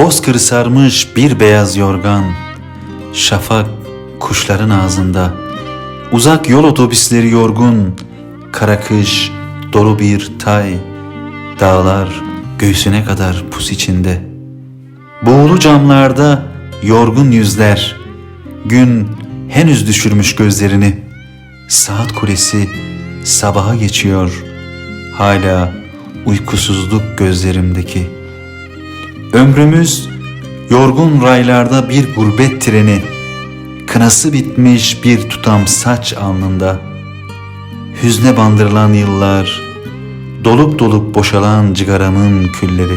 Bozkırı sarmış bir beyaz yorgan, şafak kuşların ağzında, uzak yol otobüsleri yorgun, kara kış dolu bir tay, dağlar göğsüne kadar pus içinde. Buğulu camlarda yorgun yüzler, gün henüz düşürmüş gözlerini, saat kulesi sabaha geçiyor, hala uykusuzluk gözlerimdeki.'' Ömrümüz yorgun raylarda bir gurbet treni, kınası bitmiş bir tutam saç alnında. Hüzne bandırılan yıllar, dolup dolup boşalan cigaramın külleri.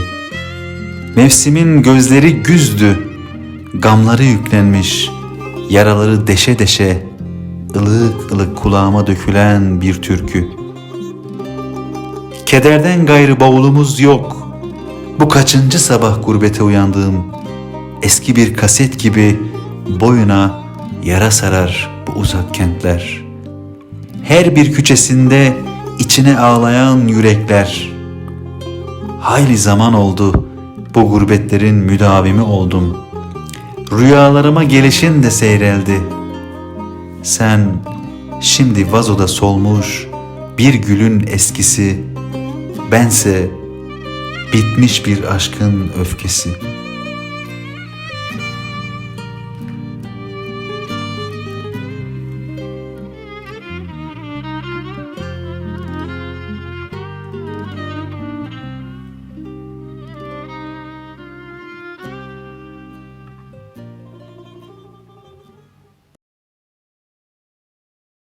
Mevsimin gözleri güzdü, gamları yüklenmiş, yaraları deşe deşe, ılık ılık kulağıma dökülen bir türkü. Kederden gayrı bavulumuz yok.'' Bu kaçıncı sabah gurbete uyandığım eski bir kaset gibi boyuna yara sarar bu uzak kentler. Her bir küçesinde içine ağlayan yürekler. Hayli zaman oldu bu gurbetlerin müdavimi oldum. Rüyalarıma gelişin de seyreldi. Sen şimdi vazoda solmuş bir gülün eskisi, bense bitmiş bir aşkın öfkesi.''